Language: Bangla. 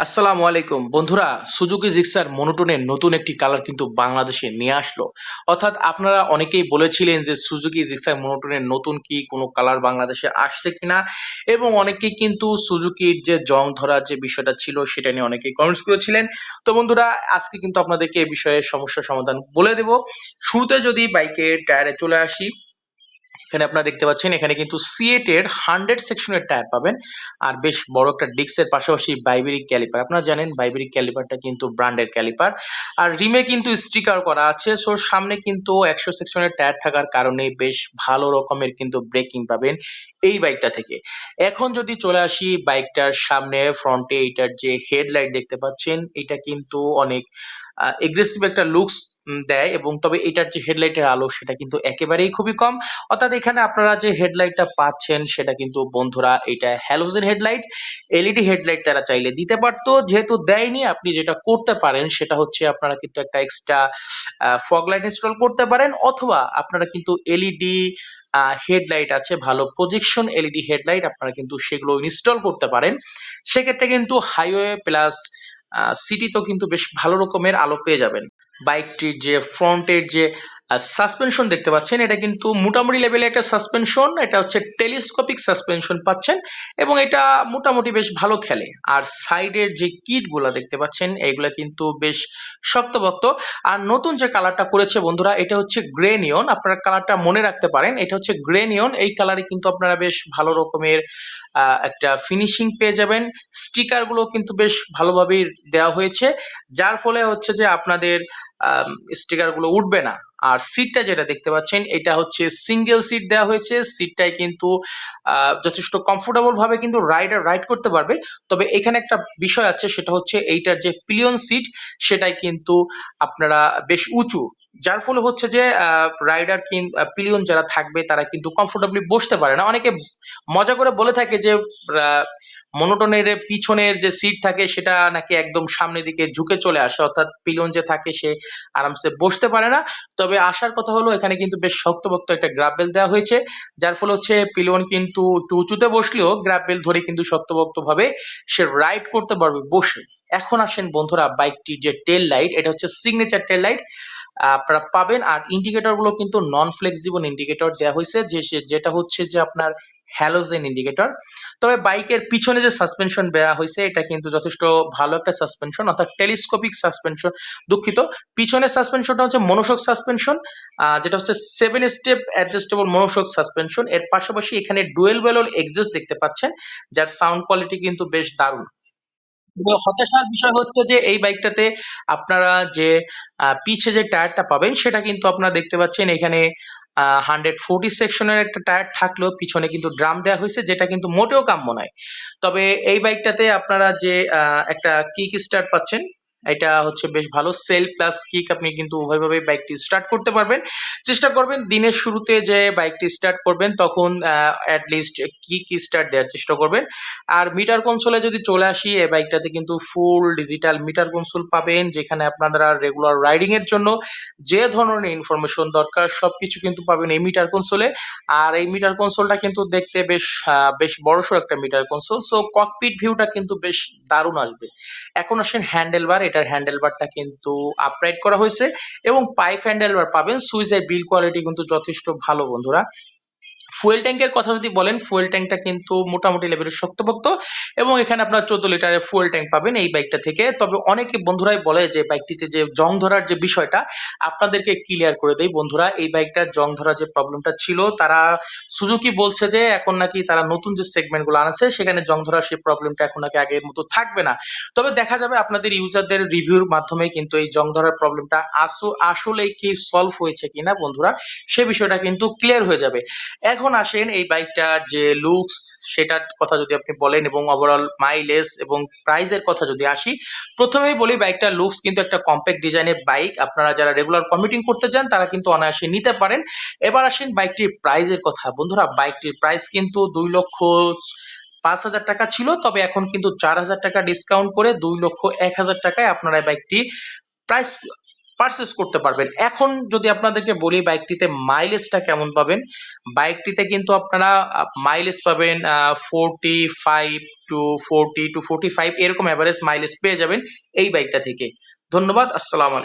আসসালামু আলাইকুম। বন্ধুরা, সুজুকি জিক্সার মনোটনের নতুন একটি কালার কিন্তু বাংলাদেশে নিয়ে আসলো। অর্থাৎ আপনারা অনেকেই বলেছিলেন যে সুজুকি জিক্সার মনোটনের নতুন কি কোনো কালার বাংলাদেশে আসছে কিনা? এবং অনেকেই কিন্তু সুজুকির যে জং ধরা যে বিষয়টা ছিল সেটা নিয়ে অনেকেই কমেন্টস করেছিলেন। তো বন্ধুরা, আজকে কিন্তু আপনাদেরকে এই বিষয়ে সমস্যার সমাধান বলে দেব। শুরুতে যদি বাইকের টায়ারে চলে আসি এখানে আপনারা দেখতে পাচ্ছেন, এখানে কিন্তু সিএট এর হান্ড্রেড সেকশনের টায়ার পাবেন। আর বেশ বড় একটা ডিস্কের পাশাপাশি বাইবেরিক ক্যালিপার আপনারা জানেন বাইবেরিক ক্যালিপারটা কিন্তু ব্র্যান্ডের ক্যালিপার আর রিমে কিন্তু স্টিকার করা আছে। সো সামনে কিন্তু একশো সেকশনের টায়ার থাকার কারণে বেশ ভালো রকমের কিন্তু ব্রেকিং পাবেন এই বাইকটা থেকে। এখন যদি চলে আসি বাইকটার সামনে ফ্রন্টে এটার যে হেডলাইট দেখতে পাচ্ছেন, এটা কিন্তু অনেক এগ্রেসিভ একটা লুকস দেয় এবং তবে এটার যে হেডলাইটের আলো সেটা কিন্তু একেবারেই খুবই কম। অর্থাৎ এখানে আপনারা যে হেডলাইটটা পাচ্ছেন সেটা কিন্তু বন্ধুরা এটা হ্যালোজেন হেডলাইট এলইডি হেডলাইট তারা চাইলে দিতে পারতো। যেহেতু দেয়নি, আপনি যেটা করতে পারেন সেটা হচ্ছে আপনারা কিন্তু একটা এক্সট্রা ফগ লাইট ইনস্টল করতে পারেন অথবা আপনারা কিন্তু এলইডি হেডলাইট আছে, ভালো প্রজেকশন এলইডি হেডলাইট আপনারা কিন্তু সেগুলো ইনস্টল করতে পারেন। সেক্ষেত্রে কিন্তু হাইওয়ে প্লাস সিটিতেও কিন্তু বেশ ভালো রকমের আলো পেয়ে যাবেন। বাইকটির যে ফ্রন্টের যে সাসপেনশন দেখতে পাচ্ছেন, এটা কিন্তু মোটামুটি লেভেলে একটা সাসপেনশন এটা হচ্ছে টেলিস্কোপিক সাসপেনশন পাচ্ছেন এবং এটা মোটামুটি বেশ ভালো খেলে। আর সাইডের যে কিটগুলো দেখতে পাচ্ছেন এইগুলো কিন্তু বেশ শক্তভক্ত। আর নতুন যে কালারটা করেছে বন্ধুরা, এটা হচ্ছে গ্রে নিয়ন আপনারা কালারটা মনে রাখতে পারেন, এটা হচ্ছে গ্রে নিয়ন এই কালারে কিন্তু আপনারা বেশ ভালো রকমের একটা ফিনিশিং পেয়ে যাবেন। স্টিকারগুলো কিন্তু বেশ ভালোভাবেই দেওয়া হয়েছে, যার ফলে হচ্ছে যে আপনাদের স্টিকারগুলো উঠবে না। আর সিটটা যেটা দেখতে পাচ্ছেন, এটা হচ্ছে সিঙ্গেল সিট দেওয়া হয়েছে। সিটটাই কিন্তু যথেষ্ট কমফোর্টেবল ভাবে কিন্তু রাইডার রাইড করতে পারবে। তবে এখানে একটা বিষয় আছে, সেটা হচ্ছে এইটার যে পিলিয়ন সিট সেটাই কিন্তু আপনারা বেশ উঁচু। যার ফলে হচ্ছে যে রাইডার কি পিলিয়ন যারা থাকবে, তারা কিন্তু কমফোর্টেবলি বসতে পারে না। অনেকে মজা করে বলে থাকে যে মনোটনের পিছনের যে সিট থাকে, সেটা নাকি একদম সামনের দিকে ঝুঁকে চলে আসে। অর্থাৎ পিলিয়ন যে থাকে, সে আরামসে বসতে পারে না। তবে আসার কথা হলো, এখানে কিন্তু বেশ শক্তভক্ত একটা গ্রাবেল দেওয়া হয়েছে, যার ফলে হচ্ছে পিলোন কিন্তু একটু উঁচুতে বসলেও গ্রাবেল ধরে কিন্তু শক্তভক্ত ভাবে সে রাইড করতে পারবে বসে। এখন আসেন বন্ধুরা বাইকটির যে টেল লাইট এটা হচ্ছে সিগনেচার টেল লাইট আপনারা পাবেন। আর ইন্ডিকেটরগুলো কিন্তু নন ফ্লেক্সিবল ইন্ডিকেটর দেওয়া হয়েছে, যে যেটা হচ্ছে যে আপনার হ্যালোজেন ইন্ডিকেটর তবে বাইকের পিছনে যে সাসপেনশন দেওয়া হয়েছে, এটা কিন্তু যথেষ্ট ভালো একটা সাসপেনশন অর্থাৎ টেলিস্কোপিক সাসপেনশন দুঃখিত। পিছনের সাসপেনশনটা হচ্ছে মনোশক সাসপেনশন যেটা হচ্ছে seven step adjustable monoshock suspension এর পাশাপাশি এখানে ডুয়েল বেলল এক্সজস্ট দেখতে পাচ্ছেন, যার সাউন্ড কোয়ালিটি কিন্তু বেশ দারুণ। হতাশার বিষয় হচ্ছে যে, এই বাইকটাতে আপনারা যে পিছে যে টায়ারটা পাবেন, সেটা কিন্তু আপনারা দেখতে পাচ্ছেন এখানে হান্ড্রেড ফোর্টি সেকশনের একটা টায়ার থাকলেও পিছনে কিন্তু ড্রাম দেওয়া হয়েছে, যেটা কিন্তু মোটেও কাম্য নয়। তবে এই বাইকটাতে আপনারা যে একটা কিক স্টার্ট পাচ্ছেন এটা হচ্ছে বেশ ভালো সেল প্লাস কিক। আপনি কিন্তু উভয়ভাবে বাইকটি স্টার্ট করতে পারবেন। চেষ্টা করবেন দিনের শুরুতে যে বাইকটি স্টার্ট করবেন, তখন অ্যাটলিস্ট কিক স্টার্ট দেওয়ার চেষ্টা করবেন। আর মিটার কনসোলে যদি চলে আসি, এই বাইকটাতে কিন্তু ফুল ডিজিটাল মিটার কনসোল পাবেন, যেখানে আপনারা রেগুলার রাইডিং এর জন্য যে ধরনের ইনফরমেশন দরকার, সবকিছু কিন্তু পাবেন এই মিটার কনসোলে আর এই মিটার কনসোলটা কিন্তু দেখতে বেশ বেশ বড়সড় একটা মিটার কনসোল সো ককপিট ভিউটা কিন্তু বেশ দারুণ আসবে। এখন আসেন হ্যান্ডেল বার এটার হ্যান্ডেলবারটা কিন্তু আপরাইট করা হয়েছে এবং পাইপ হ্যান্ডেলবার পাবেন, সুইচের বিল কোয়ালিটি কিন্তু যথেষ্ট ভালো বন্ধুরা। ফুয়েল ট্যাঙ্কের কথা যদি বলেন ফুয়েল ট্যাঙ্কটা কিন্তু মোটামুটি লেভেলের শক্তপোক্ত এবং এখানে আপনার চোদ্দ লিটারের ফুয়েল ট্যাঙ্ক পাবেন এই বাইকটা থেকে। তবে অনেকে বন্ধুরাই বলে যে বাইকটিতে যে জং ধরার যে বিষয়টা, আপনাদেরকে ক্লিয়ার করে দেয় বন্ধুরা, এই বাইকটার জং ধরার যে প্রবলেমটা ছিল, তারা সুজুকি বলছে যে এখন নাকি তারা নতুন যে সেগমেন্টগুলো আনছে, সেখানে জং ধরার সেই প্রবলেমটা এখন নাকি আগের মতো থাকবে না। তবে দেখা যাবে আপনাদের ইউজারদের রিভিউর মাধ্যমে কিন্তু এই জং ধরার প্রবলেমটা আসলে কি সলভ হয়েছে কিনা বন্ধুরা, সে বিষয়টা কিন্তু ক্লিয়ার হয়ে যাবে। এখন আসেন এই বাইকটার যে লুকস সেটার কথা যদি আপনি বলেন এবং ওভারঅল মাইলেজ এবং প্রাইসের কথা যদি আসি, প্রথমেই বলি বাইকটার লুকস কিন্তু একটা কম্প্যাক্ট ডিজাইনের বাইক আপনারা যারা রেগুলার কমিটিং করতে যান তারা কিন্তু অনায়াসে নিতে পারেন। এবার আসেন বাইকটির প্রাইসের কথা। বন্ধুরা বাইকটির প্রাইস কিন্তু দুই লক্ষ পাঁচ হাজার টাকা ছিল, তবে এখন কিন্তু চার হাজার টাকা ডিসকাউন্ট করে দুই লক্ষ এক হাজার টাকায় আপনারা বাইকটি প্রাইস পারচেস করতে পারবেন। এখন যদি আপনাদেরকে বলি বাইকটিতে মাইলেজটা কেমন পাবেন বাইকটিতে কিন্তু আপনারা মাইলেজ পাবেন forty five to forty two forty five এরকম অ্যাভারেজ মাইলেজ পেয়ে যাবেন এই বাইকটা থেকে। ধন্যবাদ, আসসালাম আলাইকুম।